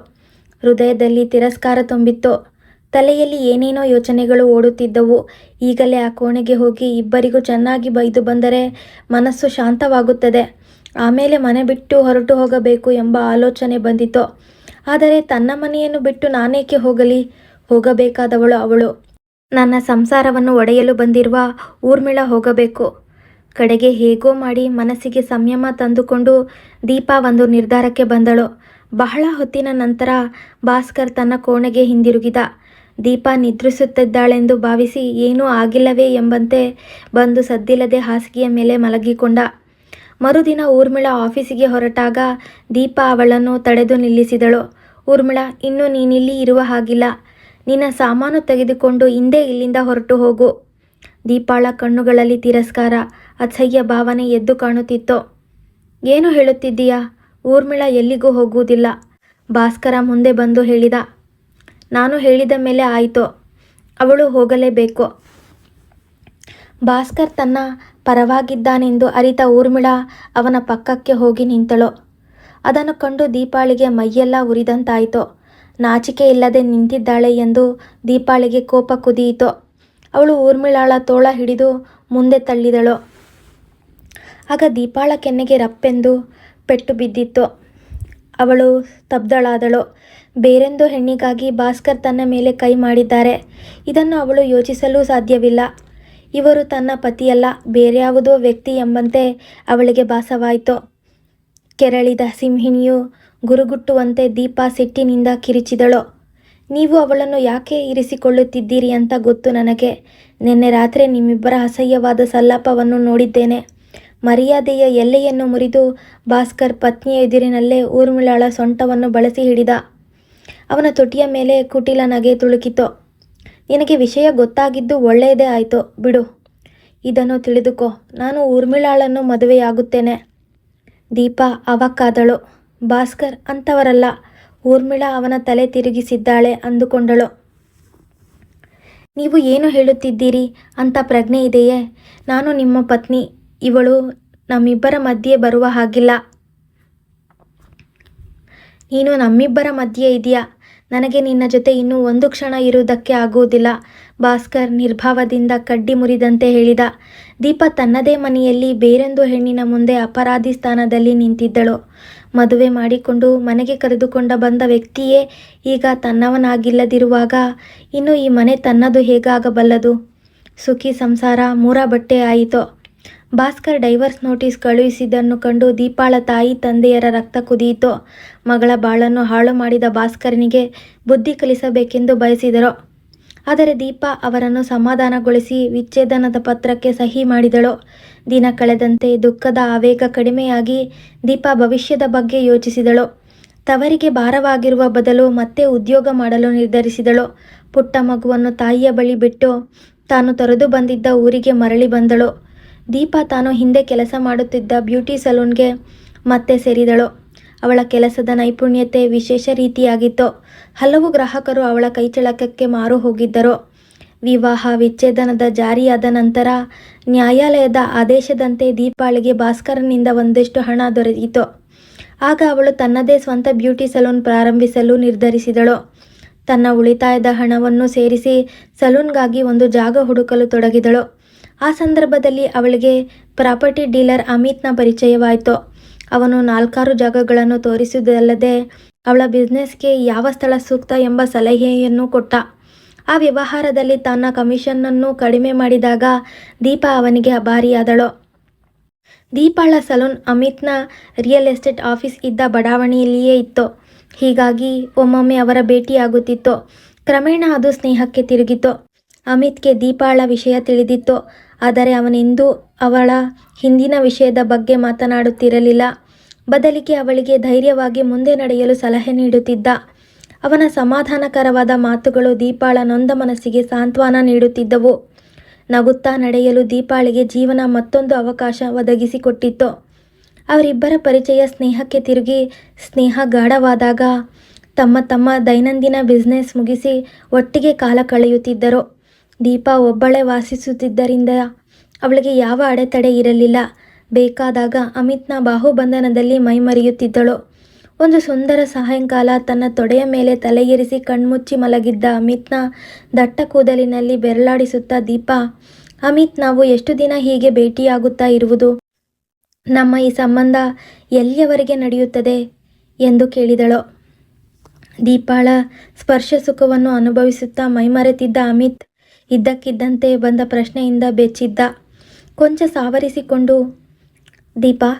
ಹೃದಯದಲ್ಲಿ ತಿರಸ್ಕಾರ ತುಂಬಿತ್ತು. ತಲೆಯಲ್ಲಿ ಏನೇನೋ ಯೋಚನೆಗಳು ಓಡುತ್ತಿದ್ದವು. ಈಗಲೇ ಆ ಕೋಣೆಗೆ ಹೋಗಿ ಇಬ್ಬರಿಗೂ ಚೆನ್ನಾಗಿ ಬೈದು ಬಂದರೆ ಮನಸ್ಸು ಶಾಂತವಾಗುತ್ತದೆ. ಆಮೇಲೆ ಮನೆ ಬಿಟ್ಟು ಹೊರಟು ಹೋಗಬೇಕು ಎಂಬ ಆಲೋಚನೆ ಬಂದಿತು. ಆದರೆ ತನ್ನ ಮನೆಯನ್ನು ಬಿಟ್ಟು ನಾನೇಕೆ ಹೋಗಲಿ? ಹೋಗಬೇಕಾದವಳು ಅವಳು. ನನ್ನ ಸಂಸಾರವನ್ನು ಒಡೆಯಲು ಬಂದಿರುವ ಊರ್ಮಿಳ ಹೋಗಬೇಕು. ಕಡೆಗೆ ಹೇಗೋ ಮಾಡಿ ಮನಸ್ಸಿಗೆ ಸಂಯಮ ತಂದುಕೊಂಡು ದೀಪಾ ಒಂದು ನಿರ್ಧಾರಕ್ಕೆ ಬಂದಳು. ಬಹಳ ಹೊತ್ತಿನ ನಂತರ ಭಾಸ್ಕರ್ ತನ್ನ ಕೋಣೆಗೆ ಹಿಂದಿರುಗಿದ. ದೀಪಾ ನಿದ್ರಿಸುತ್ತಿದ್ದಾಳೆಂದು ಭಾವಿಸಿ ಏನೂ ಆಗಿಲ್ಲವೇ ಎಂಬಂತೆ ಬಂದು ಸದ್ದಿಲ್ಲದೆ ಹಾಸಿಗೆಯ ಮೇಲೆ ಮಲಗಿಕೊಂಡ. ಮರುದಿನ ಊರ್ಮಿಳ ಆಫೀಸಿಗೆ ಹೊರಟಾಗ ದೀಪ ಅವಳನ್ನು ತಡೆದು ನಿಲ್ಲಿಸಿದಳು. ಊರ್ಮಿಳ, ಇನ್ನು ನೀನಿಲ್ಲಿ ಇರುವ ಹಾಗಿಲ್ಲ. ನಿನ್ನ ಸಾಮಾನು ತೆಗೆದುಕೊಂಡು ಹಿಂದೆ ಇಲ್ಲಿಂದ ಹೊರಟು ಹೋಗು. ದೀಪಾಳ ಕಣ್ಣುಗಳಲ್ಲಿ ತಿರಸ್ಕಾರ ಅಸಹ್ಯ ಭಾವನೆ ಎದ್ದು ಕಾಣುತ್ತಿತ್ತು. ಏನು ಹೇಳುತ್ತಿದ್ದೀಯಾ? ಊರ್ಮಿಳ ಎಲ್ಲಿಗೂ ಹೋಗುವುದಿಲ್ಲ. ಭಾಸ್ಕರ ಮುಂದೆ ಬಂದು ಹೇಳಿದ ನಾನು ಹೇಳಿದ ಮೇಲೆ ಆಯಿತು. ಅವಳು ಹೋಗಲೇಬೇಕು. ಭಾಸ್ಕರ್ ತನ್ನ ಪರವಾಗಿದ್ದಾನೆಂದು ಅರಿತ ಊರ್ಮಿಳ ಅವನ ಪಕ್ಕಕ್ಕೆ ಹೋಗಿ ನಿಂತಳು. ಅದನ್ನು ಕಂಡು ದೀಪಾಳಿಗೆ ಮೈಯೆಲ್ಲ ಉರಿದಂತಾಯಿತು. ನಾಚಿಕೆ ಇಲ್ಲದೆ ನಿಂತಿದ್ದಾಳೆ ಎಂದು ದೀಪಾಳಿಗೆ ಕೋಪ ಕುದಿಯಿತು. ಅವಳು ಊರ್ಮಿಳಾಳ ತೋಳ ಹಿಡಿದು ಮುಂದೆ ತಳ್ಳಿದಳು. ಆಗ ದೀಪಾಳ ಕೆನ್ನೆಗೆ ರಪ್ಪೆಂದು ಪೆಟ್ಟು ಬಿದ್ದಿತ್ತು. ಅವಳು ತಬ್ದಳಾದಳು. ಬೇರೆಂದು ಹೆಣ್ಣಿಗಾಗಿ ಭಾಸ್ಕರ್ ತನ್ನ ಮೇಲೆ ಕೈ ಮಾಡಿದ್ದಾರೆ. ಇದನ್ನು ಅವಳು ಯೋಚಿಸಲು ಸಾಧ್ಯವಿಲ್ಲ. ಇವರು ತನ್ನ ಪತಿಯಲ್ಲ, ಬೇರ್ಯಾವುದೋ ವ್ಯಕ್ತಿ ಎಂಬಂತೆ ಅವಳಿಗೆ ಭಾಸವಾಯಿತು. ಕೆರಳಿದ ಸಿಂಹಿಣಿಯು ಗುರುಗುಟ್ಟುವಂತೆ ದೀಪ ಸಿಟ್ಟಿನಿಂದ ಕಿರಿಚಿದಳು. ನೀವು ಅವಳನ್ನು ಯಾಕೆ ಇರಿಸಿಕೊಳ್ಳುತ್ತಿದ್ದೀರಿ ಅಂತ ಗೊತ್ತು ನನಗೆ. ನಿನ್ನೆ ರಾತ್ರಿ ನಿಮ್ಮಿಬ್ಬರ ಅಸಹ್ಯವಾದ ಸಲ್ಲಾಪವನ್ನು ನೋಡಿದ್ದೇನೆ. ಮರ್ಯಾದೆಯ ಎಲ್ಲೆಯನ್ನು ಮುರಿದು ಭಾಸ್ಕರ್ ಪತ್ನಿಯ ಎದುರಿನಲ್ಲೇ ಊರ್ಮಿಳಾಳ ಸೊಂಟವನ್ನು ಬಳಸಿ ಹಿಡಿದ. ಅವನ ತುಟಿಯ ಮೇಲೆ ಕುಟಿಲ ನಗೆ ತುಳುಕಿತು. ನಿನಗೆ ವಿಷಯ ಗೊತ್ತಾಗಿದ್ದು ಒಳ್ಳೆಯದೇ ಆಯಿತು, ಬಿಡು. ಇದನ್ನು ತಿಳಿದುಕೋ, ನಾನು ಊರ್ಮಿಳಾಳನ್ನು ಮದುವೆಯಾಗುತ್ತೇನೆ. ದೀಪಾ ಅವಕ್ಕಾದಳು. ಭಾಸ್ಕರ್ ಅಂಥವರಲ್ಲ ಊರ್ಮಿಳಾ ಅವನ ತಲೆ ತಿರುಗಿಸಿದ್ದಾಳೆ ಅಂದುಕೊಂಡಳು. ನೀವು ಏನು ಹೇಳುತ್ತಿದ್ದೀರಿ? ಅಂತ ಪ್ರಜ್ಞೆ ಇದೆಯೇ? ನಾನು ನಿಮ್ಮ ಪತ್ನಿ. ಇವಳು ನಮ್ಮಿಬ್ಬರ ಮಧ್ಯೆ ಬರುವ ಹಾಗಿಲ್ಲ. ನೀನು ನಮ್ಮಿಬ್ಬರ ಮಧ್ಯೆ ಇದೆಯಾ ನನಗೆ ನಿನ್ನ ಜೊತೆ ಇನ್ನೂ ಒಂದು ಕ್ಷಣ ಇರುವುದಕ್ಕೆ ಆಗುವುದಿಲ್ಲ. ಭಾಸ್ಕರ್ ನಿರ್ಭಾವದಿಂದ ಕಡ್ಡಿ ಮುರಿದಂತೆ ಹೇಳಿದ. ದೀಪ ತನ್ನದೇ ಮನೆಯಲ್ಲಿ ಬೇರೊಂದು ಹೆಣ್ಣಿನ ಮುಂದೆ ಅಪರಾಧಿ ಸ್ಥಾನದಲ್ಲಿ ನಿಂತಿದ್ದಳು. ಮದುವೆ ಮಾಡಿಕೊಂಡು ಮನೆಗೆ ಕರೆದುಕೊಂಡ ಬಂದ ವ್ಯಕ್ತಿಯೇ ಈಗ ತನ್ನವನಾಗಿಲ್ಲದಿರುವಾಗ ಇನ್ನು ಈ ಮನೆ ತನ್ನದು ಹೇಗಾಗಬಲ್ಲದು? ಸುಖಿ ಸಂಸಾರ ಮೂರ ಬಟ್ಟೆ ಆಯಿತು ಭಾಸ್ಕರ್ ಡೈವರ್ಸ್ ನೋಟಿಸ್ ಕಳುಹಿಸಿದ್ದನ್ನು ಕಂಡು ದೀಪಾಳ ತಾಯಿ ತಂದೆಯರ ರಕ್ತ ಕುದಿಯಿತು ಮಗಳ ಬಾಳನ್ನು ಹಾಳು ಮಾಡಿದ ಭಾಸ್ಕರನಿಗೆ ಬುದ್ಧಿ ಕಲಿಸಬೇಕೆಂದು ಬಯಸಿದರು. ಆದರೆ ದೀಪಾ ಅವರನ್ನು ಸಮಾಧಾನಗೊಳಿಸಿ ವಿಚ್ಛೇದನದ ಪತ್ರಕ್ಕೆ ಸಹಿ ಮಾಡಿದಳು. ದಿನ ಕಳೆದಂತೆ ದುಃಖದ ಆವೇಗ ಕಡಿಮೆಯಾಗಿ ದೀಪಾ ಭವಿಷ್ಯದ ಬಗ್ಗೆ ಯೋಚಿಸಿದಳು. ತವರಿಗೆ ಭಾರವಾಗಿರುವ ಬದಲು ಮತ್ತೆ ಉದ್ಯೋಗ ಮಾಡಲು ನಿರ್ಧರಿಸಿದಳು. ಪುಟ್ಟ ಮಗುವನ್ನು ತಾಯಿಯ ಬಳಿ ಬಿಟ್ಟು ತಾನು ತೊರೆದು ಬಂದಿದ್ದ ಊರಿಗೆ ಮರಳಿ ಬಂದಳು. ದೀಪಾ ತಾನು ಹಿಂದೆ ಕೆಲಸ ಮಾಡುತ್ತಿದ್ದ ಬ್ಯೂಟಿ ಸಲೂನ್ಗೆ ಮತ್ತೆ ಸೇರಿದಳು. ಅವಳ ಕೆಲಸದ ನೈಪುಣ್ಯತೆ ವಿಶೇಷ ರೀತಿಯಾಗಿತ್ತು. ಹಲವು ಗ್ರಾಹಕರು ಅವಳ ಕೈಚಳಕಕ್ಕೆ ಮಾರು ಹೋಗಿದ್ದರು. ವಿವಾಹ ವಿಚ್ಛೇದನದ ಜಾರಿಯಾದ ನಂತರ ನ್ಯಾಯಾಲಯದ ಆದೇಶದಂತೆ ದೀಪಾಳಿಗೆ ಭಾಸ್ಕರನಿಂದ ಒಂದಷ್ಟು ಹಣ ದೊರೆಯಿತು. ಆಗ ಅವಳು ತನ್ನದೇ ಸ್ವಂತ ಬ್ಯೂಟಿ ಸಲೂನ್ ಪ್ರಾರಂಭಿಸಲು ನಿರ್ಧರಿಸಿದಳು. ತನ್ನ ಉಳಿತಾಯದ ಹಣವನ್ನು ಸೇರಿಸಿ ಸಲೂನ್ಗಾಗಿ ಒಂದು ಜಾಗ ಹುಡುಕಲು ತೊಡಗಿದಳು. ಆ ಸಂದರ್ಭದಲ್ಲಿ ಅವಳಿಗೆ ಪ್ರಾಪರ್ಟಿ ಡೀಲರ್ ಅಮಿತ್ನ ಪರಿಚಯವಾಯಿತು. ಅವನು ನಾಲ್ಕಾರು ಜಾಗಗಳನ್ನು ತೋರಿಸುವುದಲ್ಲದೆ ಅವಳ ಬಿಸ್ನೆಸ್ಗೆ ಯಾವ ಸ್ಥಳ ಸೂಕ್ತ ಎಂಬ ಸಲಹೆಯನ್ನು ಕೊಟ್ಟ. ಆ ವ್ಯವಹಾರದಲ್ಲಿ ತನ್ನ ಕಮಿಷನ್ನನ್ನು ಕಡಿಮೆ ಮಾಡಿದಾಗ ದೀಪಾ ಅವನಿಗೆ ಅಭಾರಿಯಾದಳು. ದೀಪಾಳ ಸಲೂನ್ ಅಮಿತ್ನ ರಿಯಲ್ ಎಸ್ಟೇಟ್ ಆಫೀಸ್ ಇದ್ದ ಬಡಾವಣೆಯಲ್ಲಿಯೇ ಇತ್ತು. ಹೀಗಾಗಿ ಒಮ್ಮೊಮ್ಮೆ ಅವರ ಭೇಟಿಯಾಗುತ್ತಿತ್ತು. ಕ್ರಮೇಣ ಅದು ಸ್ನೇಹಕ್ಕೆ ತಿರುಗಿತು. ಅಮಿತ್ಗೆ ದೀಪಾಳ ವಿಷಯ ತಿಳಿದಿತ್ತು. ಆದರೆ ಅವನಿಂದು ಅವಳ ಹಿಂದಿನ ವಿಷಯದ ಬಗ್ಗೆ ಮಾತನಾಡುತ್ತಿರಲಿಲ್ಲ. ಬದಲಿಗೆ ಅವಳಿಗೆ ಧೈರ್ಯವಾಗಿ ಮುಂದೆ ನಡೆಯಲು ಸಲಹೆ ನೀಡುತ್ತಿದ್ದ. ಅವನ ಸಮಾಧಾನಕರವಾದ ಮಾತುಗಳು ದೀಪಾಳ ನೊಂದ ಮನಸ್ಸಿಗೆ ಸಾಂತ್ವನ ನೀಡುತ್ತಿದ್ದವು. ನಗುತ್ತಾ ನಡೆಯಲು ದೀಪಾಳಿಗೆ ಜೀವನ ಮತ್ತೊಂದು ಅವಕಾಶ ಒದಗಿಸಿಕೊಟ್ಟಿತ್ತು. ಅವರಿಬ್ಬರ ಪರಿಚಯ ಸ್ನೇಹಕ್ಕೆ ತಿರುಗಿ ಸ್ನೇಹ ಗಾಢವಾದಾಗ ತಮ್ಮ ತಮ್ಮ ದೈನಂದಿನ ಬಿಸ್ನೆಸ್ ಮುಗಿಸಿ ಒಟ್ಟಿಗೆ ಕಾಲ ಕಳೆಯುತ್ತಿದ್ದರು. ದೀಪಾ ಒಬ್ಬಳೇ ವಾಸಿಸುತ್ತಿದ್ದರಿಂದ ಅವಳಿಗೆ ಯಾವ ಅಡೆತಡೆ ಇರಲಿಲ್ಲ. ಬೇಕಾದಾಗ ಅಮಿತ್ನ ಬಾಹುಬಂಧನದಲ್ಲಿ ಮೈಮರೆಯುತ್ತಿದ್ದಳು. ಒಂದು ಸುಂದರ ಸಾಯಂಕಾಲ ತನ್ನ ತೊಡೆಯ ಮೇಲೆ ತಲೆಯಿರಿಸಿ ಕಣ್ಮುಚ್ಚಿ ಮಲಗಿದ್ದ ಅಮಿತ್ನ ದಟ್ಟ ಕೂದಲಿನಲ್ಲಿ ಬೆರಳಾಡಿಸುತ್ತಾ, ದೀಪಾ, ಅಮಿತ್, ನಾವು ಎಷ್ಟು ದಿನ ಹೀಗೆ ಭೇಟಿಯಾಗುತ್ತಾ ಇರುವುದು? ನಮ್ಮ ಈ ಸಂಬಂಧ ಎಲ್ಲಿಯವರೆಗೆ ನಡೆಯುತ್ತದೆ? ಎಂದು ಕೇಳಿದಳು. ದೀಪಾಳ ಸ್ಪರ್ಶ ಸುಖವನ್ನು ಅನುಭವಿಸುತ್ತಾ ಮೈಮರೆತಿದ್ದ ಅಮಿತ್ ಇದ್ದಕ್ಕಿದ್ದಂತೆ ಬಂದ ಪ್ರಶ್ನೆಯಿಂದ ಬೆಚ್ಚಿದ್ದ ಕೊಂಚ ಸಾವರಿಸಿಕೊಂಡು, ದೀಪಾ,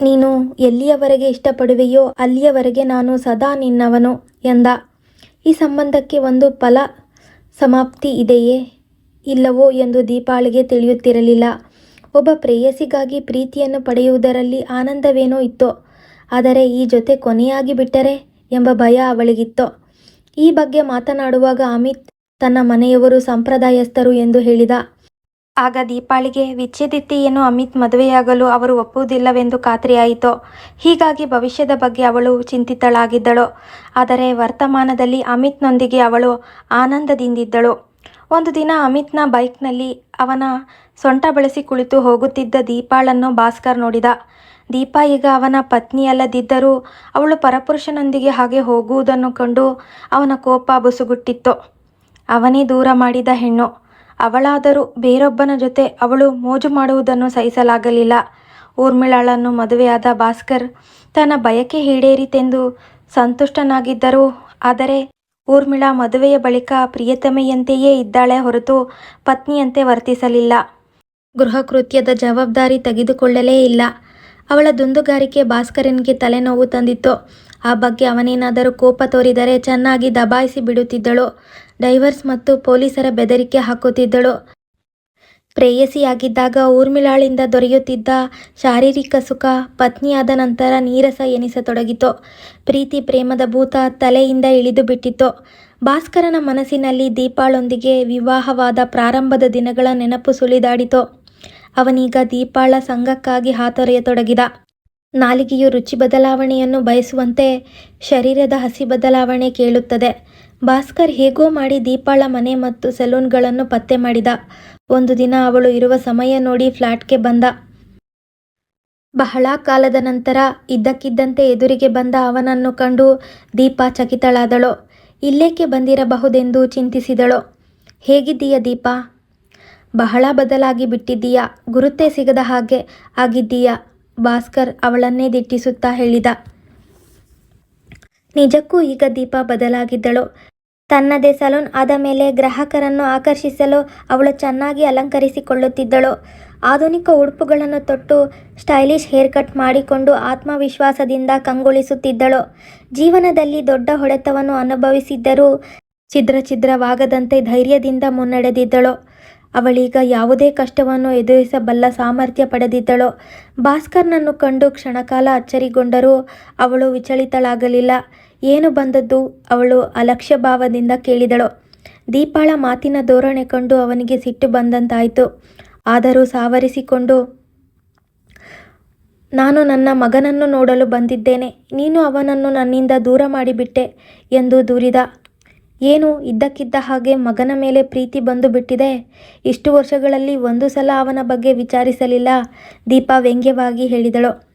ನೀನು ಎಲ್ಲಿಯವರೆಗೆ ಇಷ್ಟಪಡುವೆಯೋ ಅಲ್ಲಿಯವರೆಗೆ ನಾನು ಸದಾ ನಿನ್ನವನು ಎಂದ. ಈ ಸಂಬಂಧಕ್ಕೆ ಒಂದು ಫಲ ಸಮಾಪ್ತಿ ಇದೆಯೇ ಇಲ್ಲವೋ ಎಂದು ದೀಪಾಳಿಗೆ ತಿಳಿಯುತ್ತಿರಲಿಲ್ಲ. ಒಬ್ಬ ಪ್ರೇಯಸಿಗಾಗಿ ಪ್ರೀತಿಯನ್ನು ಪಡೆಯುವುದರಲ್ಲಿ ಆನಂದವೇನೋ ಇತ್ತು, ಆದರೆ ಈ ಜೊತೆ ಕೊನೆಯಾಗಿ ಬಿಟ್ಟರೆ ಎಂಬ ಭಯ ಅವಳಿಗಿತ್ತು. ಈ ಬಗ್ಗೆ ಮಾತನಾಡುವಾಗ ಅಮಿತ್ ತನ್ನ ಮನೆಯವರು ಸಂಪ್ರದಾಯಸ್ಥರು ಎಂದು ಹೇಳಿದ. ಆಗ ದೀಪಾಳಿಗೆ ವಿಚ್ಛೇದಿತ್ತಿಯನ್ನು ಅಮಿತ್ ಮದುವೆಯಾಗಲು ಅವರು ಒಪ್ಪುವುದಿಲ್ಲವೆಂದು ಖಾತ್ರಿಯಾಯಿತು. ಹೀಗಾಗಿ ಭವಿಷ್ಯದ ಬಗ್ಗೆ ಅವಳು ಚಿಂತಿತಳಾಗಿದ್ದಳು. ಆದರೆ ವರ್ತಮಾನದಲ್ಲಿ ಅಮಿತ್ನೊಂದಿಗೆ ಅವಳು ಆನಂದದಿಂದಿದ್ದಳು. ಒಂದು ದಿನ ಅಮಿತ್ನ ಬೈಕ್ನಲ್ಲಿ ಅವನ ಸೊಂಟ ಬಳಸಿ ಕುಳಿತು ಹೋಗುತ್ತಿದ್ದ ದೀಪಾಳನ್ನು ಭಾಸ್ಕರ್ ನೋಡಿದ. ದೀಪಾ ಈಗ ಅವನ ಪತ್ನಿಯಲ್ಲದಿದ್ದರೂ ಅವಳು ಪರಪುರುಷನೊಂದಿಗೆ ಹಾಗೆ ಹೋಗುವುದನ್ನು ಕಂಡು ಅವನ ಕೋಪ ಬುಸುಗುಟ್ಟಿತ್ತು. ಅವನೇ ದೂರ ಮಾಡಿದ ಹೆಣ್ಣು. ಅವಳಾದರೂ ಬೇರೊಬ್ಬನ ಜೊತೆ ಅವಳು ಮೋಜು ಮಾಡುವುದನ್ನು ಸಹಿಸಲಾಗಲಿಲ್ಲ. ಊರ್ಮಿಳಾಳನ್ನು ಮದುವೆಯಾದ ಭಾಸ್ಕರ್ ತನ್ನ ಬಯಕೆ ಈಡೇರಿತೆಂದು ಸಂತುಷ್ಟನಾಗಿದ್ದರು. ಆದರೆ ಊರ್ಮಿಳಾ ಮದುವೆಯ ಬಳಿಕ ಪ್ರಿಯತಮೆಯಂತೆಯೇ ಇದ್ದಾಳೆ ಹೊರತು ಪತ್ನಿಯಂತೆ ವರ್ತಿಸಲಿಲ್ಲ. ಗೃಹ ಕೃತ್ಯದ ಜವಾಬ್ದಾರಿ ತೆಗೆದುಕೊಳ್ಳಲೇ ಇಲ್ಲ. ಅವಳ ದುಂದುಗಾರಿಕೆ ಭಾಸ್ಕರನಿಗೆ ತಲೆನೋವು ತಂದಿತ್ತು. ಆ ಬಗ್ಗೆ ಅವನೇನಾದರೂ ಕೋಪ ತೋರಿದರೆ ಚೆನ್ನಾಗಿ ದಬಾಯಿಸಿ ಬಿಡುತ್ತಿದ್ದಳು. ಡೈವರ್ಸ್ ಮತ್ತು ಪೊಲೀಸರ ಬೆದರಿಕೆ ಹಾಕುತ್ತಿದ್ದಳು. ಪ್ರೇಯಸಿಯಾಗಿದ್ದಾಗ ಊರ್ಮಿಳಾಳಿಂದ ದೊರೆಯುತ್ತಿದ್ದ ಶಾರೀರಿಕ ಸುಖ ಪತ್ನಿಯಾದ ನಂತರ ನೀರಸ ಎನಿಸತೊಡಗಿತು. ಪ್ರೀತಿ ಪ್ರೇಮದ ಭೂತ ತಲೆಯಿಂದ ಇಳಿದು ಬಿಟ್ಟಿತು. ಭಾಸ್ಕರನ ಮನಸ್ಸಿನಲ್ಲಿ ದೀಪಾಳೊಂದಿಗೆ ವಿವಾಹವಾದ ಪ್ರಾರಂಭದ ದಿನಗಳ ನೆನಪು ಸುಳಿದಾಡಿತು. ಅವನೀಗ ದೀಪಾಳ ಸಂಘಕ್ಕಾಗಿ ಹಾತೊರೆಯತೊಡಗಿದ. ನಾಲಿಗೆಯು ರುಚಿ ಬದಲಾವಣೆಯನ್ನು ಬಯಸುವಂತೆ ಶರೀರದ ಹಸಿ ಬದಲಾವಣೆ ಕೇಳುತ್ತದೆ. ಭಾಸ್ಕರ್ ಹೇಗೋ ಮಾಡಿ ದೀಪಾಳ ಮನೆ ಮತ್ತು ಸಲೂನ್ಗಳನ್ನು ಪತ್ತೆ ಮಾಡಿದ. ಒಂದು ದಿನ ಅವಳು ಇರುವ ಸಮಯ ನೋಡಿ ಫ್ಲಾಟ್ಗೆ ಬಂದ. ಬಹಳ ಕಾಲದ ನಂತರ ಇದ್ದಕ್ಕಿದ್ದಂತೆ ಎದುರಿಗೆ ಬಂದ ಅವನನ್ನು ಕಂಡು ದೀಪ ಚಕಿತಳಾದಳು. ಇಲ್ಲೇಕೆ ಬಂದಿರಬಹುದೆಂದು ಚಿಂತಿಸಿದಳು. ಹೇಗಿದ್ದೀಯ ದೀಪ? ಬಹಳ ಬದಲಾಗಿ ಬಿಟ್ಟಿದ್ದೀಯಾ? ಗುರುತೇ ಸಿಗದ ಹಾಗೆ ಆಗಿದ್ದೀಯಾ? ಭಾಸ್ಕರ್ ಅವಳನ್ನೇ ದಿಟ್ಟಿಸುತ್ತಾ ಹೇಳಿದ. ನಿಜಕ್ಕೂ ಈಗ ದೀಪ ಬದಲಾಗಿದ್ದಳು. ತನ್ನದೇ ಸಲೂನ್ ಆದ ಮೇಲೆ ಗ್ರಾಹಕರನ್ನು ಆಕರ್ಷಿಸಲು ಅವಳು ಚೆನ್ನಾಗಿ ಅಲಂಕರಿಸಿಕೊಳ್ಳುತ್ತಿದ್ದಳು. ಆಧುನಿಕ ಉಡುಪುಗಳನ್ನು ತೊಟ್ಟು ಸ್ಟೈಲಿಶ್ ಹೇರ್ ಕಟ್ ಮಾಡಿಕೊಂಡು ಆತ್ಮವಿಶ್ವಾಸದಿಂದ ಕಂಗೊಳಿಸುತ್ತಿದ್ದಳು. ಜೀವನದಲ್ಲಿ ದೊಡ್ಡ ಹೊಡೆತವನ್ನು ಅನುಭವಿಸಿದ್ದರೂ ಛಿದ್ರ ಛಿದ್ರವಾಗದಂತೆ ಧೈರ್ಯದಿಂದ ಮುನ್ನಡೆದಿದ್ದಳು. ಅವಳೀಗ ಯಾವುದೇ ಕಷ್ಟವನ್ನು ಎದುರಿಸಬಲ್ಲ ಸಾಮರ್ಥ್ಯ ಪಡೆದಿದ್ದಳು. ಭಾಸ್ಕರ್ನನ್ನು ಕಂಡು ಕ್ಷಣಕಾಲ ಅಚ್ಚರಿಗೊಂಡರೂ ಅವಳು ವಿಚಲಿತಳಾಗಲಿಲ್ಲ. ಏನು ಬಂದದ್ದು? ಅವಳು ಅಲಕ್ಷ್ಯ ಭಾವದಿಂದ ಕೇಳಿದಳು. ದೀಪಾಳ ಮಾತಿನ ಧೋರಣೆ ಕಂಡು ಅವನಿಗೆ ಸಿಟ್ಟು ಬಂದಂತಾಯಿತು. ಆದರೂ ಸಾವರಿಸಿಕೊಂಡು, ನಾನು ನನ್ನ ಮಗನನ್ನು ನೋಡಲು ಬಂದಿದ್ದೇನೆ. ನೀನು ಅವನನ್ನು ನನ್ನಿಂದ ದೂರ ಮಾಡಿಬಿಟ್ಟೆ ಎಂದು ದೂರಿದ. ಏನು ಇದ್ದಕ್ಕಿದ್ದ ಹಾಗೆ ಮಗನ ಮೇಲೆ ಪ್ರೀತಿ ಬಂದು ಬಿಟ್ಟಿದೆ? ಇಷ್ಟು ವರ್ಷಗಳಲ್ಲಿ ಒಂದು ಸಲ ಅವನ ಬಗ್ಗೆ ವಿಚಾರಿಸಲಿಲ್ಲ. ದೀಪಾ ವ್ಯಂಗ್ಯವಾಗಿ ಹೇಳಿದಳು.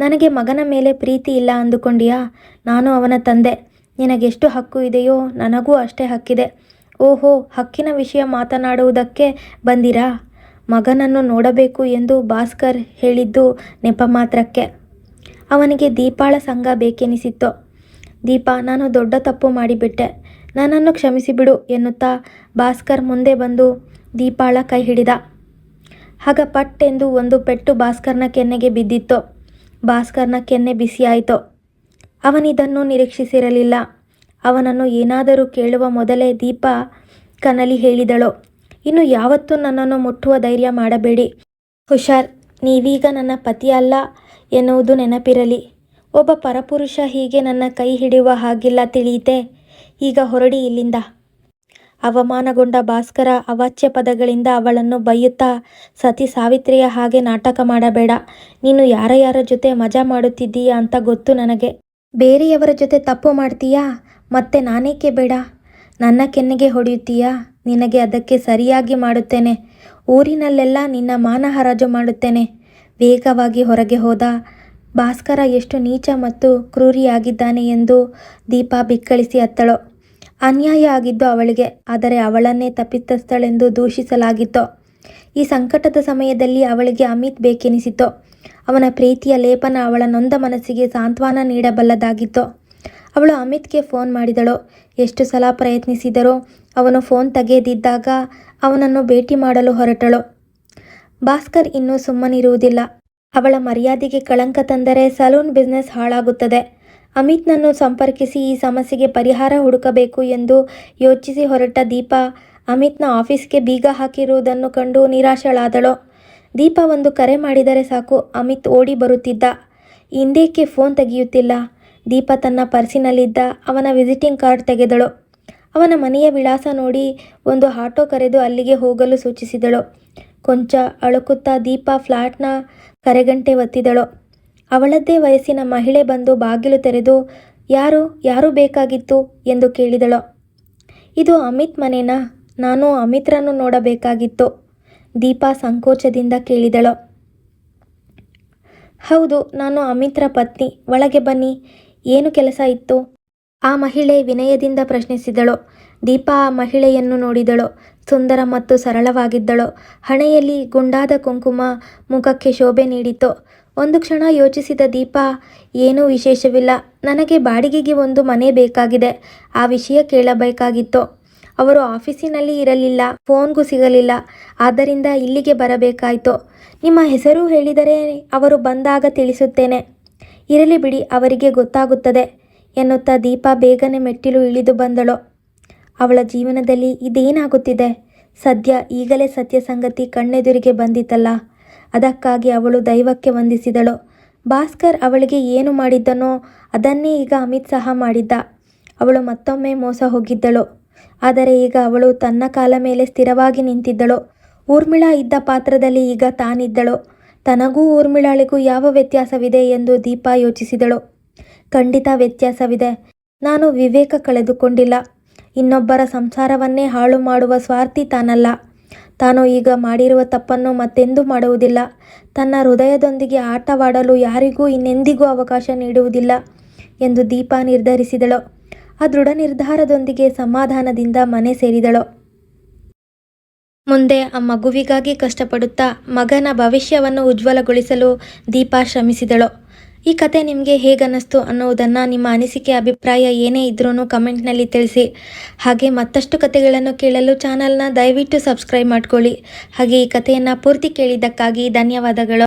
ನನಗೆ ಮಗನ ಮೇಲೆ ಪ್ರೀತಿ ಇಲ್ಲ ಅಂದುಕೊಂಡಿಯಾ? ನಾನು ಅವನ ತಂದೆ. ನಿನಗೆಷ್ಟು ಹಕ್ಕು ಇದೆಯೋ ನನಗೂ ಅಷ್ಟೇ ಹಕ್ಕಿದೆ. ಓಹೋ, ಹಕ್ಕಿನ ವಿಷಯ ಮಾತನಾಡುವುದಕ್ಕೆ ಬಂದಿರಾ? ಮಗನನ್ನು ನೋಡಬೇಕು ಎಂದು ಭಾಸ್ಕರ್ ಹೇಳಿದ್ದು ನೆಪ ಮಾತ್ರಕ್ಕೆ. ಅವನಿಗೆ ದೀಪಾಳ ಸಂಘ ಬೇಕೆನಿಸಿತ್ತು. ದೀಪಾ, ನಾನು ದೊಡ್ಡ ತಪ್ಪು ಮಾಡಿಬಿಟ್ಟೆ. ನನ್ನನ್ನು ಕ್ಷಮಿಸಿಬಿಡು ಎನ್ನುತ್ತಾ ಭಾಸ್ಕರ್ ಮುಂದೆ ಬಂದು ದೀಪಾಳ ಕೈ ಹಿಡಿದ. ಆಗ ಪಟ್ಟೆಂದು ಒಂದು ಪೆಟ್ಟು ಭಾಸ್ಕರ್ನ ಕೆನ್ನೆಗೆ ಬಿದ್ದಿತ್ತು. ಭಾಸ್ಕರ್ನ ಕೆನ್ನೆ ಬಿಸಿಯಾಯಿತು. ಅವನಿದನ್ನು ನಿರೀಕ್ಷಿಸಿರಲಿಲ್ಲ. ಅವನನ್ನು ಏನಾದರೂ ಕೇಳುವ ಮೊದಲೇ ದೀಪ ಕನಲಿ ಹೇಳಿದಳು. ಇನ್ನು ಯಾವತ್ತೂ ನನ್ನನ್ನು ಮುಟ್ಟುವ ಧೈರ್ಯ ಮಾಡಬೇಡಿ. ಹುಷಾರ್, ನೀವೀಗ ನನ್ನ ಪತಿ ಅಲ್ಲ ಎನ್ನುವುದು ನೆನಪಿರಲಿ. ಒಬ್ಬ ಪರಪುರುಷ ಹೀಗೆ ನನ್ನ ಕೈ ಹಿಡಿಯುವ ಹಾಗಿಲ್ಲ ತಿಳಿಯಿತೆ. ಈಗ ಹೊರಡಿ ಇಲ್ಲಿಂದ. ಅವಮಾನಗೊಂಡ ಭಾಸ್ಕರ ಅವಾಚ್ಯ ಪದಗಳಿಂದ ಅವಳನ್ನು ಬೈಯುತ್ತಾ, ಸತಿ ಸಾವಿತ್ರಿಯ ಹಾಗೆ ನಾಟಕ ಮಾಡಬೇಡ. ನೀನು ಯಾರ ಯಾರ ಜೊತೆ ಮಜಾ ಮಾಡುತ್ತಿದ್ದೀಯಾ ಅಂತ ಗೊತ್ತು ನನಗೆ. ಬೇರೆಯವರ ಜೊತೆ ತಪ್ಪು ಮಾಡ್ತೀಯಾ? ಮತ್ತೆ ನಾನೇಕೆ ಬೇಡ? ನನ್ನ ಕೆನ್ನೆಗೆ ಹೊಡೆಯುತ್ತೀಯಾ? ನಿನಗೆ ಅದಕ್ಕೆ ಸರಿಯಾಗಿ ಮಾಡುತ್ತೇನೆ. ಊರಿನಲ್ಲೆಲ್ಲ ನಿನ್ನ ಮಾನ ಹರಾಜು ಮಾಡುತ್ತೇನೆ. ವೇಗವಾಗಿ ಹೊರಗೆ ಹೋದ ಭಾಸ್ಕರ ಎಷ್ಟು ನೀಚ ಮತ್ತು ಕ್ರೂರಿಯಾಗಿದ್ದಾನೆ ಎಂದು ದೀಪಾ ಬಿಕ್ಕಳಿಸಿ ಅತ್ತಳು. ಅನ್ಯಾಯ ಆಗಿದ್ದು ಅವಳಿಗೆ, ಆದರೆ ಅವಳನ್ನೇ ತಪ್ಪಿತಸ್ಥಳೆಂದು ದೂಷಿಸಲಾಗಿತ್ತು. ಈ ಸಂಕಟದ ಸಮಯದಲ್ಲಿ ಅವಳಿಗೆ ಅಮಿತ್ ಬೇಕೆನಿಸಿತು ಅವನ ಪ್ರೀತಿಯ ಲೇಪನ ಅವಳ ನೊಂದ ಮನಸ್ಸಿಗೆ ಸಾಂತ್ವನ ನೀಡಬಲ್ಲದಾಗಿತ್ತು. ಅವಳು ಅಮಿತ್ಗೆ ಫೋನ್ ಮಾಡಿದಳು. ಎಷ್ಟು ಸಲ ಪ್ರಯತ್ನಿಸಿದರೂ ಅವನು ಫೋನ್ ತೆಗೆಯದಿದ್ದಾಗ ಅವನನ್ನು ಭೇಟಿ ಮಾಡಲು ಹೊರಟಳು. ಭಾಸ್ಕರ್ ಇನ್ನೂ ಸುಮ್ಮನಿರುವುದಿಲ್ಲ. ಅವಳ ಮರ್ಯಾದೆಗೆ ಕಳಂಕ ತಂದರೆ ಸಲೂನ್ ಬಿಸ್ನೆಸ್ ಹಾಳಾಗುತ್ತದೆ. ಅಮಿತ್ನನ್ನು ಸಂಪರ್ಕಿಸಿ ಈ ಸಮಸ್ಯೆಗೆ ಪರಿಹಾರ ಹುಡುಕಬೇಕು ಎಂದು ಯೋಚಿಸಿ ಹೊರಟ ದೀಪಾ. ಅಮಿತ್ನ ಆಫೀಸ್ಗೆ ಬೀಗ ಹಾಕಿರುವುದನ್ನು ಕಂಡು ನಿರಾಶಳಾದಳು. ದೀಪಾ ಒಂದು ಕರೆ ಮಾಡಿದರೆ ಸಾಕು, ಅಮಿತ್ ಓಡಿ ಬರುತ್ತಿದ್ದ. ಹಿಂದೇಕೆ ಫೋನ್ ತೆಗೆಯುತ್ತಿಲ್ಲ? ದೀಪಾ ತನ್ನ ಪರ್ಸಿನಲ್ಲಿದ್ದ ಅವನ ವಿಸಿಟಿಂಗ್ ಕಾರ್ಡ್ ತೆಗೆದಳು. ಅವನ ಮನೆಯ ವಿಳಾಸ ನೋಡಿ ಒಂದು ಆಟೋ ಕರೆದು ಅಲ್ಲಿಗೆ ಹೋಗಲು ಸೂಚಿಸಿದಳು. ಕೊಂಚ ಅಳುಕುತ್ತಾ ದೀಪಾ ಫ್ಲಾಟ್ನ ಕರೆಗಂಟೆ ಒತ್ತಿದಳು. ಅವಳದ್ದೇ ವಯಸ್ಸಿನ ಮಹಿಳೆ ಬಂದು ಬಾಗಿಲು ತೆರೆದು, ಯಾರು ಯಾರು ಬೇಕಾಗಿತ್ತು? ಎಂದು ಕೇಳಿದಳು. ಇದು ಅಮಿತ್ ಮನೆನಾ? ನಾನು ಅಮಿತ್ರನ್ನು ನೋಡಬೇಕಾಗಿತ್ತು, ದೀಪಾ ಸಂಕೋಚದಿಂದ ಕೇಳಿದಳು. ಹೌದು, ನಾನು ಅಮಿತ್ರ ಪತ್ನಿ. ಒಳಗೆ ಬನ್ನಿ. ಏನು ಕೆಲಸ ಇತ್ತು? ಆ ಮಹಿಳೆ ವಿನಯದಿಂದ ಪ್ರಶ್ನಿಸಿದಳು. ದೀಪಾ ಆ ಮಹಿಳೆಯನ್ನು ನೋಡಿದಳು. ಸುಂದರ ಮತ್ತು ಸರಳವಾಗಿದ್ದಳು. ಹಣೆಯಲ್ಲಿ ಗುಂಡಾದ ಕುಂಕುಮ ಮುಖಕ್ಕೆ ಶೋಭೆ ನೀಡಿತು ಒಂದು ಕ್ಷಣ ಯೋಚಿಸಿದ ದೀಪಾ, ಏನೂ ವಿಶೇಷವಿಲ್ಲ. ನನಗೆ ಬಾಡಿಗೆಗೆ ಒಂದು ಮನೆ ಬೇಕಾಗಿದೆ. ಆ ವಿಷಯ ಕೇಳಬೇಕಾಗಿತ್ತು. ಅವರು ಆಫೀಸಿನಲ್ಲಿ ಇರಲಿಲ್ಲ, ಫೋನ್ಗೂ ಸಿಗಲಿಲ್ಲ. ಆದ್ದರಿಂದ ಇಲ್ಲಿಗೆ ಬರಬೇಕಾಯಿತು. ನಿಮ್ಮ ಹೆಸರು ಹೇಳಿದರೆ ಅವರು ಬಂದಾಗ ತಿಳಿಸುತ್ತೇನೆ. ಇರಲಿ ಬಿಡಿ, ಅವರಿಗೆ ಗೊತ್ತಾಗುತ್ತದೆ ಎನ್ನುತ್ತಾ ದೀಪಾ ಬೇಗನೆ ಮೆಟ್ಟಿಲು ಇಳಿದು ಬಂದಳು. ಅವಳ ಜೀವನದಲ್ಲಿ ಇದೇನಾಗುತ್ತಿದೆ? ಸದ್ಯ ಈಗಲೇ ಸತ್ಯ ಸಂಗತಿ ಕಣ್ಣೆದುರಿಗೆ ಬಂದಿತಲ್ಲ. ಅದಕ್ಕಾಗಿ ಅವಳು ದೈವಕ್ಕೆ ವಂದಿಸಿದಳು. ಭಾಸ್ಕರ್ ಅವಳಿಗೆ ಏನು ಮಾಡಿದ್ದನೋ ಅದನ್ನೇ ಈಗ ಅಮಿತ್ ಸಹ ಮಾಡಿದ್ದ. ಅವಳು ಮತ್ತೊಮ್ಮೆ ಮೋಸ ಹೋಗಿದ್ದಳು. ಆದರೆ ಈಗ ಅವಳು ತನ್ನ ಕಾಲ ಮೇಲೆ ಸ್ಥಿರವಾಗಿ ನಿಂತಿದ್ದಳು. ಊರ್ಮಿಳಾ ಇದ್ದ ಪಾತ್ರದಲ್ಲಿ ಈಗ ತಾನಿದ್ದಳು. ತನಗೂ ಊರ್ಮಿಳಾಳಿಗೂ ಯಾವ ವ್ಯತ್ಯಾಸವಿದೆ ಎಂದು ದೀಪಾ ಯೋಚಿಸಿದಳು. ಖಂಡಿತ ವ್ಯತ್ಯಾಸವಿದೆ. ನಾನು ವಿವೇಕ ಕಳೆದುಕೊಂಡಿಲ್ಲ. ಇನ್ನೊಬ್ಬರ ಸಂಸಾರವನ್ನೇ ಹಾಳು ಮಾಡುವ ಸ್ವಾರ್ಥಿ ತಾನಲ್ಲ. ತಾನು ಈಗ ಮಾಡಿರುವ ತಪ್ಪನ್ನು ಮತ್ತೆಂದೂ ಮಾಡುವುದಿಲ್ಲ. ತನ್ನ ಹೃದಯದೊಂದಿಗೆ ಆಟವಾಡಲು ಯಾರಿಗೂ ಇನ್ನೆಂದಿಗೂ ಅವಕಾಶ ನೀಡುವುದಿಲ್ಲ ಎಂದು ದೀಪಾ ನಿರ್ಧರಿಸಿದಳು. ಆ ದೃಢ ನಿರ್ಧಾರದೊಂದಿಗೆ ಸಮಾಧಾನದಿಂದ ಮನೆ ಸೇರಿದಳು. ಮುಂದೆ ಆ ಮಗುವಿಗಾಗಿ ಕಷ್ಟಪಡುತ್ತಾ ಮಗನ ಭವಿಷ್ಯವನ್ನು ಉಜ್ವಲಗೊಳಿಸಲು ದೀಪಾ ಶ್ರಮಿಸಿದಳು. ಈ ಕತೆ ನಿಮಗೆ ಹೇಗನ್ನಿಸ್ತು ಅನ್ನೋದನ್ನು ನಿಮ್ಮ ಅನಿಸಿಕೆ, ಅಭಿಪ್ರಾಯ ಏನೇ ಇದ್ರೂ ಕಮೆಂಟ್ನಲ್ಲಿ ತಿಳಿಸಿ. ಹಾಗೆ ಮತ್ತಷ್ಟು ಕತೆಗಳನ್ನು ಕೇಳಲು ಚಾನಲ್ನ ದಯವಿಟ್ಟು ಸಬ್ಸ್ಕ್ರೈಬ್ ಮಾಡ್ಕೊಳ್ಳಿ. ಹಾಗೆ ಈ ಕಥೆಯನ್ನು ಪೂರ್ತಿ ಕೇಳಿದ್ದಕ್ಕಾಗಿ ಧನ್ಯವಾದಗಳು.